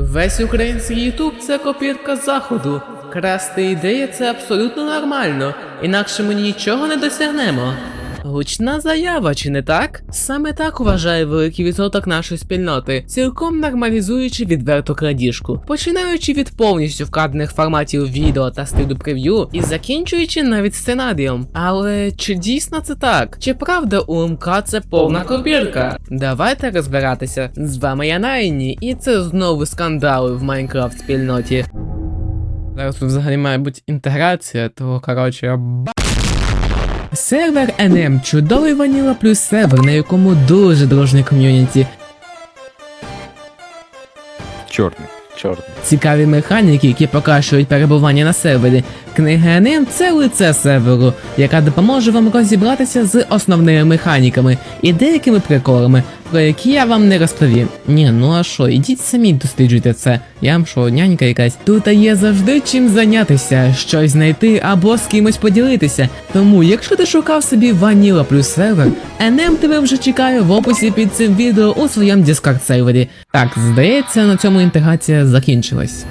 Весь український Ютуб це копірка заходу. Красти ідеї це абсолютно нормально, інакше ми нічого не досягнемо. Гучна заява, чи не так? Саме так вважає великий відсоток нашої спільноти, цілком нормалізуючи відверту крадіжку, починаючи від повністю вкрадених форматів відео та стилю прев'ю і закінчуючи навіть сценарієм. Але чи дійсно це так? Чи правда УМК це повна копірка? Давайте розбиратися. З вами я Найні, і це знову скандали в Майнкрафт спільноті. Зараз тут взагалі має бути інтеграція, то коротше ба. Сервер NM чудовий ваніла плюс сервер, на якому дуже дружний ком'юніті. Чорний. Чорний. Цікаві механіки, які покращують перебування на сервері. Книга NM – це лице серверу, яка допоможе вам розібратися з основними механіками і деякими приколами, про які я вам не розповім. Ні, ну а що, ідіть самі досліджуйте це. Я вам що, нянька якась. Тут є завжди чим зайнятися, щось знайти або з кимось поділитися. Тому, якщо ти шукав собі ваніла плюс сервер, NM тебе вже чекає в описі під цим відео у своєму Discord сервері. Так, здається, на цьому інтеграція закінчилась.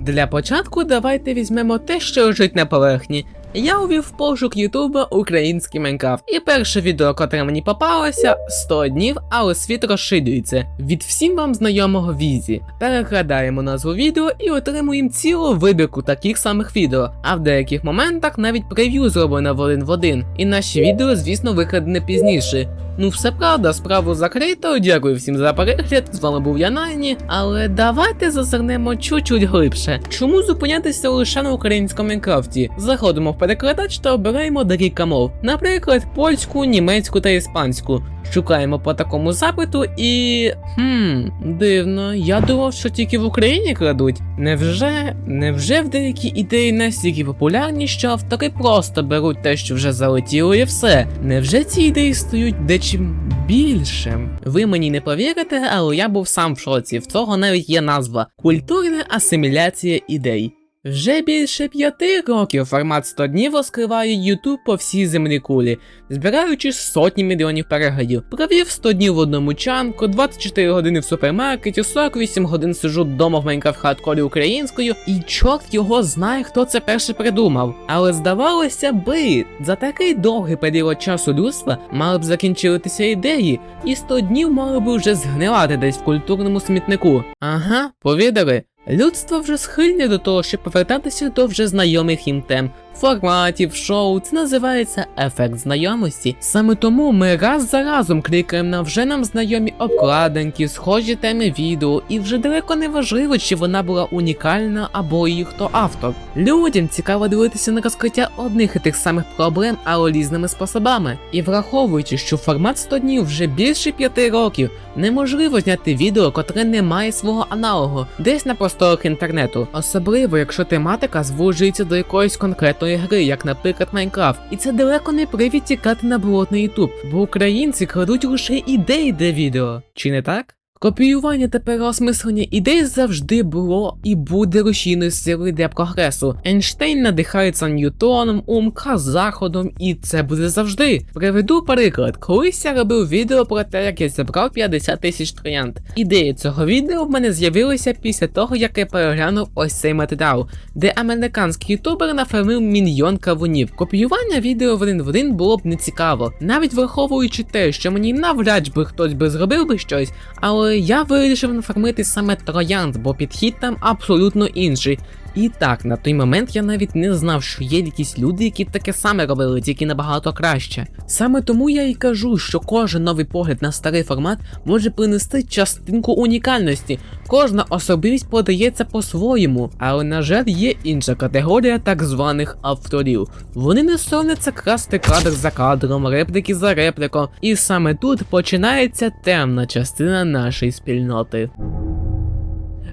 Для початку давайте візьмемо те, що лежить на поверхні. Я увів пошук Ютуба український Майнкрафт, і перше відео, котре мені попалося, 100 днів, але світ розширюється. Від всім вам знайомого візі. Перекладаємо назву відео і отримуємо цілу вибірку таких самих відео, а в деяких моментах навіть прев'ю зроблено в один в один. І наші відео, звісно, викладені пізніше. Ну, все правда, справу закрито. Дякую всім за перегляд. З вами був я Найні. Але давайте зазирнемо чуть-чуть глибше. Чому зупинятися лише на українському Майнкрафті? Заходимо в перекладач та обираємо декілька мов, наприклад, польську, німецьку та іспанську. Шукаємо по такому запиту і. Хм, дивно, я думав, що тільки в Україні крадуть. Невже, невже в деякі ідеї настільки популярні, що автори просто беруть те, що вже залетіло, і все? Невже ці ідеї стають дечим більшим? Ви мені не повірите, але я був сам в шоці. В цього навіть є назва культурна асиміляція ідей. Вже більше п'яти років формат 100 днів розкриває YouTube по всій землі кулі, збираючи сотні мільйонів переглядів. Провів 100 днів в одному чанку, 24 години в супермаркеті, 48 годин сиджу вдома в Майнкрафт хардкорі українською, і чорт його знає, хто це перше придумав. Але здавалося би, за такий довгий період часу людства мали б закінчитися ідеї, і 100 днів мали б вже згнивати десь в культурному смітнику. Ага, повідали. Людство вже схильне до того, щоб повертатися до вже знайомих їм тем, форматів, шоу. Це називається ефект знайомості. Саме тому ми раз за разом клікаємо на вже нам знайомі обкладинки, схожі теми відео, і вже далеко не важливо, чи вона була унікальна або її хто автор. Людям цікаво дивитися на розкриття одних і тих самих проблем, але різними способами. І враховуючи, що формат 100 днів вже більше 5 років, неможливо зняти відео, котре не має свого аналогу, десь на просторах інтернету, особливо якщо тематика звужується до якоїсь конкретної гри, як наприклад Майнкрафт. І це далеко не привід тікати на болотний Ютуб, бо українці крадуть лише ідеї для відео. Чи не так? Копіювання та переосмислення ідей завжди було і буде рушійною силою для прогресу. Ейнштейн надихається Ньютоном, УМК заходом, і це буде завжди. Приведу приклад. Колись я робив відео про те, як я забрав 50 тисяч троянд. Ідеї цього відео в мене з'явилися після того, як я переглянув ось цей матеріал, де американський ютубер нафармив мільйон кавунів. Копіювання відео в один в один було б нецікаво, навіть враховуючи те, що мені навряд би хтось би зробив би щось, але я вирішив нафармити саме троянд, бо підхід там абсолютно інший. І так, на той момент я навіть не знав, що є якісь люди, які таке саме робили, тільки набагато краще. Саме тому я і кажу, що кожен новий погляд на старий формат може принести частинку унікальності. Кожна особливість подається по-своєму, але на жаль, є інша категорія так званих авторів. Вони не соромляться красти кадр за кадром, репліки за репліком, і саме тут починається темна частина нашої спільноти.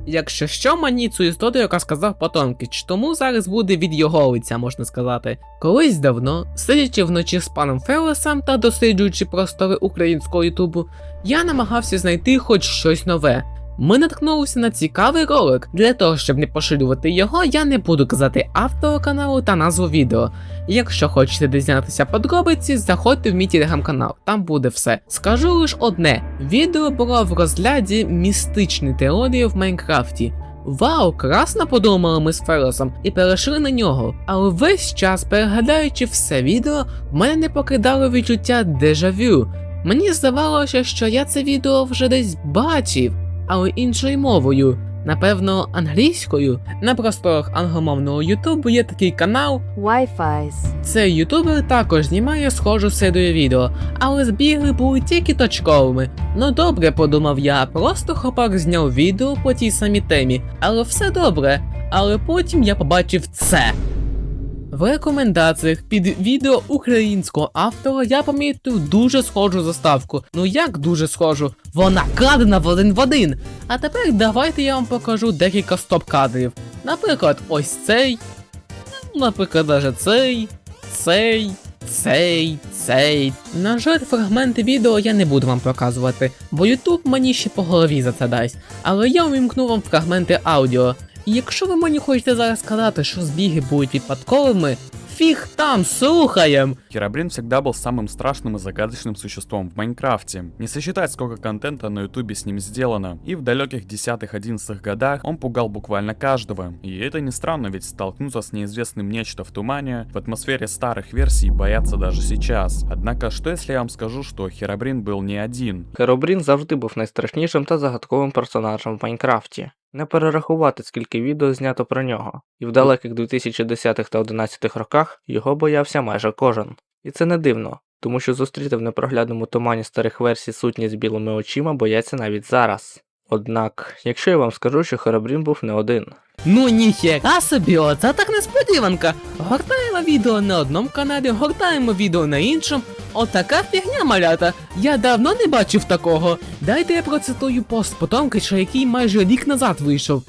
Якщо що, мені цю історію сказав Потомкіч, тому зараз буде від його лиця, можна сказати. Колись давно, сидячи вночі з паном Фелесом та досліджуючи простори українського ютубу, я намагався знайти хоч щось нове. Ми наткнулися на цікавий ролик. Для того, щоб не поширювати його, я не буду казати автору каналу та назву відео. Якщо хочете дізнатися подробиці, заходьте в мій телеграм-канал, там буде все. Скажу лише одне: відео було в розгляді містичні теорії в Майнкрафті. Вау, красно подумали ми з Феросом і перейшли на нього. Але весь час, переглядаючи все відео, в мене не покидало відчуття дежавю. Мені здавалося, що я це відео вже десь бачив, але іншою мовою. Напевно, англійською. На просторах англомовного Ютубу є такий канал. Wi-Fi's. Цей ютубер також знімає схожу серію відео, але збіги були тільки точковими. Ну добре, подумав я, просто хлопак зняв відео по тій самій темі, але все добре. Але потім я побачив це. В рекомендаціях під відео українського автора я помітив дуже схожу заставку. Ну як дуже схожу? Вона крадена в один в один. А тепер давайте я вам покажу декілька стоп-кадрів. Наприклад, ось цей. Наприклад, даже цей, цей, цей, цей. На жаль, фрагменти відео я не буду вам показувати, бо YouTube мені ще по голові за це дасть. Але я увімкну вам фрагменти аудіо. І якщо ви мені хочете зараз сказати, що збіги будуть випадковими, фіг там, слухаєм! Херобрин всегда был самым страшным и загадочным существом в Майнкрафте. Не сосчитать, сколько контента на ютубе с ним сделано. И в далеких 10-11 годах он пугал буквально каждого. И это не странно, ведь столкнуться с неизвестным нечто в тумане в атмосфере старых версий боятся даже сейчас. Однако, что если я вам скажу, что Херобрин был не один? Херобрін завжди був найстрашнішим та загадковим персонажем в Майнкрафті. Не перерахувати, скільки відео знято про нього, і в далеких 2010-х та 11-х роках його боявся майже кожен. І це не дивно, тому що зустріти в непроглядному тумані старих версій сутні з білими очима бояться навіть зараз. Однак, якщо я вам скажу, що Херобрін був не один. Ну ніхера собі, оце так несподіванка. Гортаємо відео на одному каналі, гортаємо відео на іншому. Отака фігня малята. Я давно не бачив такого. Дайте я процитую пост потомки, що який майже рік назад вийшов.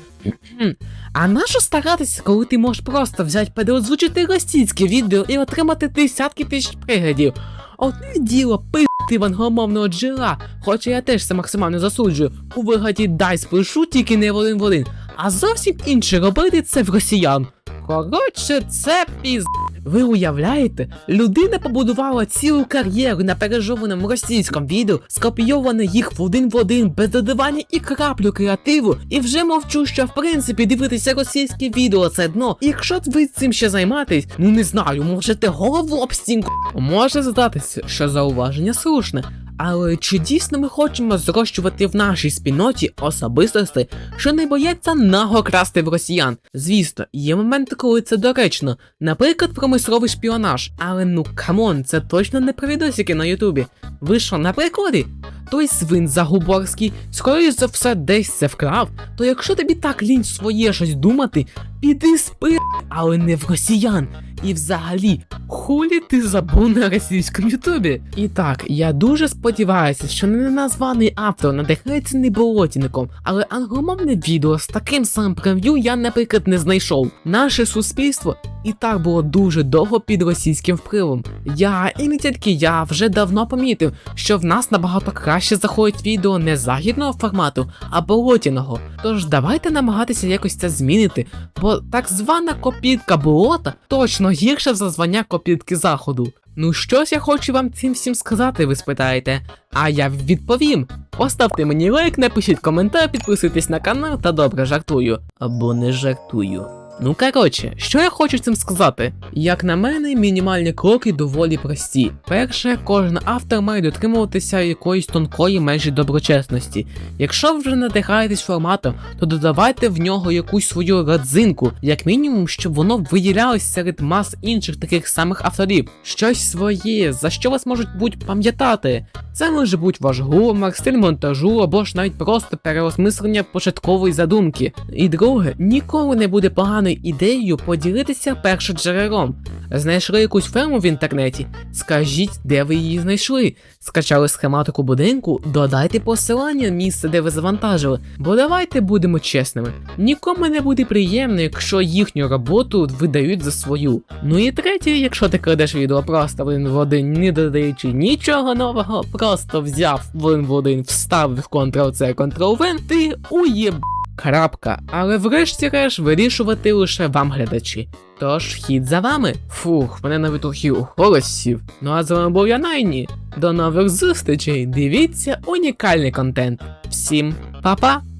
А нащо старатися, коли ти можеш просто взяти переозвучити російське відео і отримати десятки тисяч приглядів? Одне діло пи**ти в англомовного джера, хоча я теж це максимально засуджую. У вигляді дай спишу тільки не в один в. А зовсім інше робити це в росіян. Коротше, це піз. Ви уявляєте, людина побудувала цілу кар'єру на пережованому російському відео, скопійоване їх в один в один, без додавання і краплю креативу, і вже мовчу, що в принципі дивитися російське відео це дно. І якщо ви цим ще займаєтесь, ну не знаю, можете голову об стінку. Може здатися, що зауваження слушне. Але чи дійсно ми хочемо зрощувати в нашій спільноті особистості, що не бояться наго красти в росіян? Звісно, є моменти, коли це доречно, наприклад, промисловий шпіонаж. Але ну камон, це точно не про відосики на Ютубі. Ви що, на прикладі? Той свин Загуборський, скоріш за все, десь це вкрав. То якщо тобі так лінь своє щось думати, піди спи, але не в росіян. І взагалі, хулі ти забув на російському ютубі? І так, я дуже сподіваюся, що неназваний автор надихається не болотівником, але англомовне відео з таким самим прев'ю я, наприклад, не знайшов. Наше суспільство і так було дуже довго під російським впливом. Я і не тільки я вже давно помітив, що в нас набагато краще заходять відео не західного формату, а болотяного. Тож давайте намагатися якось це змінити, бо так звана копітка болота точно гірша за звання копітки заходу. Ну щось я хочу вам цим всім сказати, ви спитаєте. А я відповім. Поставте мені лайк, напишіть коментар, підписуйтесь на канал та добре жартую. Або не жартую. Ну коротше, що я хочу цим сказати? Як на мене, мінімальні кроки доволі прості. Перше, кожен автор має дотримуватися якоїсь тонкої межі доброчесності. Якщо вже надихаєтесь форматом, то додавайте в нього якусь свою родзинку, як мінімум, щоб воно виділялось серед мас інших таких самих авторів. Щось своє, за що вас можуть будь пам'ятати. Це може бути ваш гумор, стиль монтажу або ж навіть просто переосмислення початкової задумки. І друге, ніколи не буде погано непоганою ідеєю поділитися першоджерелом. Знайшли якусь ферму в інтернеті? Скажіть, де ви її знайшли. Скачали схематику будинку, додайте посилання місце, де ви завантажили. Бо давайте будемо чесними. Нікому не буде приємно, якщо їхню роботу видають за свою. Ну і третє, якщо ти крадеш відео просто в один, не додаючи нічого нового, просто взяв один в один, вставив Ctrl-C, Ctrl-V, ти уєб. Крапка. Але врешті-решт вирішувати лише вам, глядачі. Тож хід за вами. Фух, мене навіть трохи у голос. Ну а з вами був я Найні. До нових зустрічей. Дивіться унікальний контент. Всім па-па!